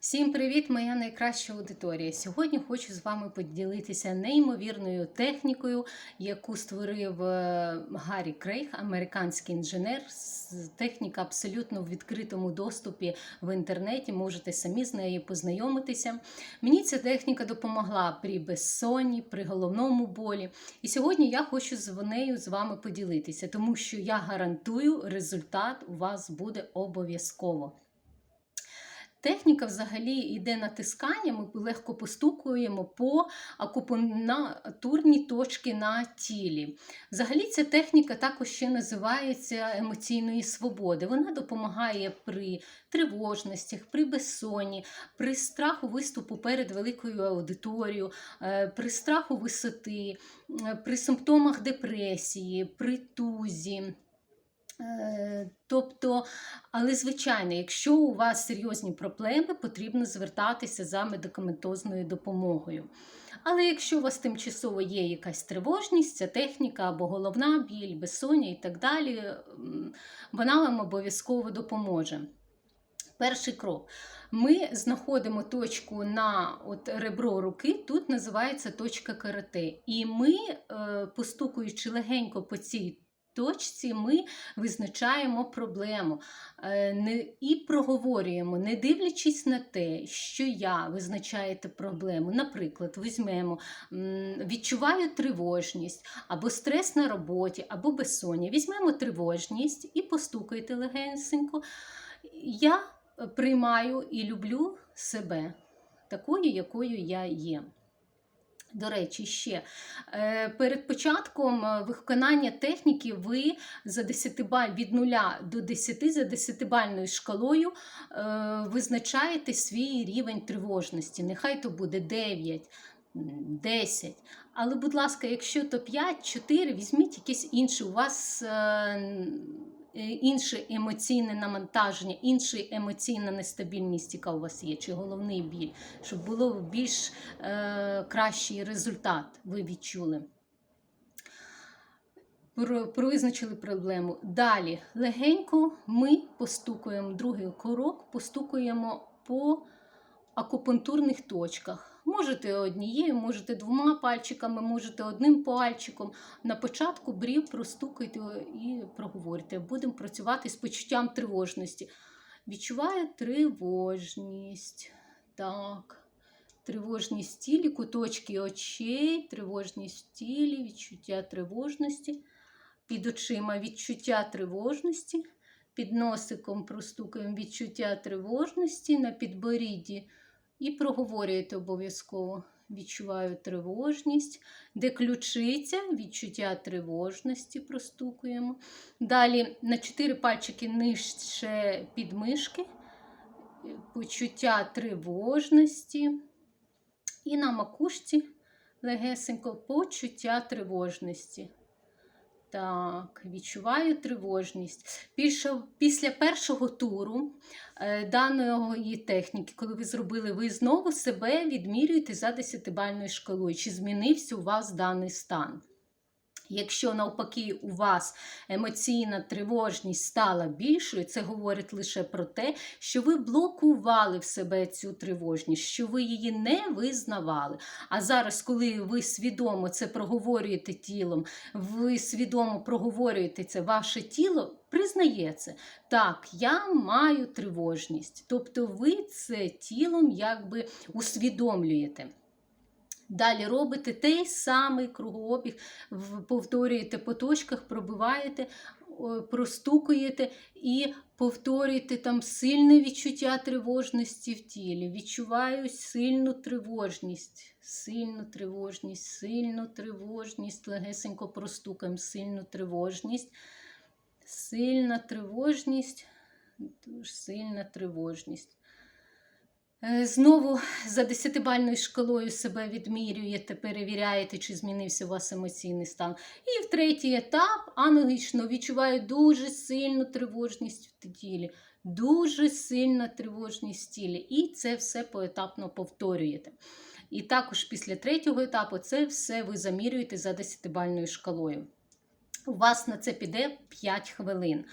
Всім привіт, моя найкраща аудиторія. Сьогодні хочу з вами поділитися неймовірною технікою, яку створив е, Гаррі Крейг, американський інженер. Техніка абсолютно в відкритому доступі в інтернеті. Можете самі з нею познайомитися. Мені ця техніка допомогла при безсонні, при головному болі. І сьогодні я хочу з нею з вами поділитися, тому що я гарантую, результат у вас буде обов'язково. Техніка взагалі йде натискання, ми легко постукуємо по акупунктурній точки на тілі. Взагалі ця техніка також ще називається емоційної свободи. Вона допомагає при тривожностях, при безсонні, при страху виступу перед великою аудиторією, е, при страху висоти, е, при симптомах депресії, при тузі. Е, Тобто, але звичайно, якщо у вас серйозні проблеми, потрібно звертатися за медикаментозною допомогою. Але якщо у вас тимчасово є якась тривожність, ця техніка або головна біль, безсоння і так далі, вона вам обов'язково допоможе. Перший крок. Ми знаходимо точку на от ребро руки, тут називається точка карате. І ми, е, постукуючи легенько по цій точці, ми визначаємо проблему е, і проговорюємо, не дивлячись на те, що я визначаєте проблему. Наприклад, візьмемо, відчуваю тривожність, або стрес на роботі, або безсоння. Візьмемо тривожність і постукайте легенько. Я приймаю і люблю себе такою, якою я є. До речі, ще е, перед початком е, виконання техніки ви за 10 баль від 0 до 10 за 10-бальною шкалою е, визначаєте свій рівень тривожності. Нехай то буде 9, 10. Але, будь ласка, якщо то 5, 4, візьміть якесь інше. У вас інше емоційне навантаження, інша емоційна нестабільність, яка у вас є, чи головний біль, щоб було більш е, кращий результат, ви відчули. Про, визначили проблему. Далі легенько ми постукуємо другий крок, постукуємо по акупунктурних точках. Можете однією, можете двома пальчиками, можете одним пальчиком. На початку брів простукайте і проговорите. Будемо працювати з почуттям тривожності. Відчуваю тривожність. Так. Тривожність в тілі, куточки очей, тривожність в тілі, відчуття тривожності. Під очима відчуття тривожності. Під носиком простукаємо відчуття тривожності на підборідді. І проговорюєте обов'язково. Відчуваю тривожність, де ключиця, відчуття тривожності простукуємо. Далі на 4 пальчики нижче підмишки, почуття тривожності. І на макушці легесенько почуття тривожності. Так, відчуваю тривожність. Після, після першого туру е, даної техніки, коли ви зробили, ви знову себе відмірюєте за 10-бальною шкалою, чи змінився у вас даний стан. Якщо навпаки у вас емоційна тривожність стала більшою, це говорить лише про те, що ви блокували в себе цю тривожність, що ви її не визнавали. А зараз, коли ви свідомо це проговорюєте тілом, ви свідомо проговорюєте це, ваше тіло признає це. Так, я маю тривожність. Тобто ви це тілом якби усвідомлюєте. Далі робите той самий кругообіг, повторюєте по точках, пробиваєте, простукуєте і повторюєте там сильне відчуття тривожності в тілі. Відчуваю сильну тривожність, сильну тривожність, сильну тривожність, легесенько простукаємо сильну тривожність, сильна тривожність, дуже сильна тривожність. Е, Знову за 10-бальною шкалою себе відмірюєте, перевіряєте, чи змінився у вас емоційний стан. І в третій етап аналогічно відчуваю дуже сильну тривожність в тілі, дуже сильна тривожність в тілі. І це все поетапно повторюєте. І також після третього етапу це все ви замірюєте за 10-бальною шкалою. У вас на це піде 5 хвилин.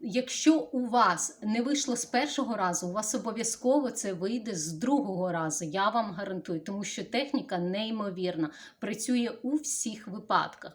Якщо у вас не вийшло з першого разу, у вас обов'язково це вийде з другого разу. Я вам гарантую, тому що техніка неймовірна, працює у всіх випадках.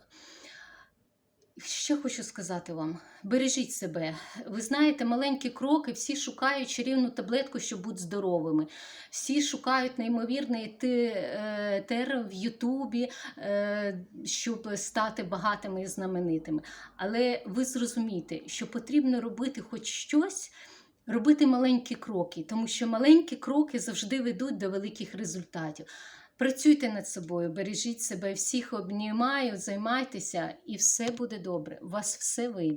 Що хочу сказати вам: бережіть себе. Ви знаєте, маленькі кроки, всі шукають чарівну таблетку, щоб бути здоровими. Всі шукають неймовірний е, тер в Ютубі, е, щоб стати багатими і знаменитими. Але ви зрозумієте, що потрібно робити хоч щось. Робити маленькі кроки, тому що маленькі кроки завжди ведуть до великих результатів. Працюйте над собою, бережіть себе, всіх обнімаю, займайтеся, і все буде добре. У вас все вийде.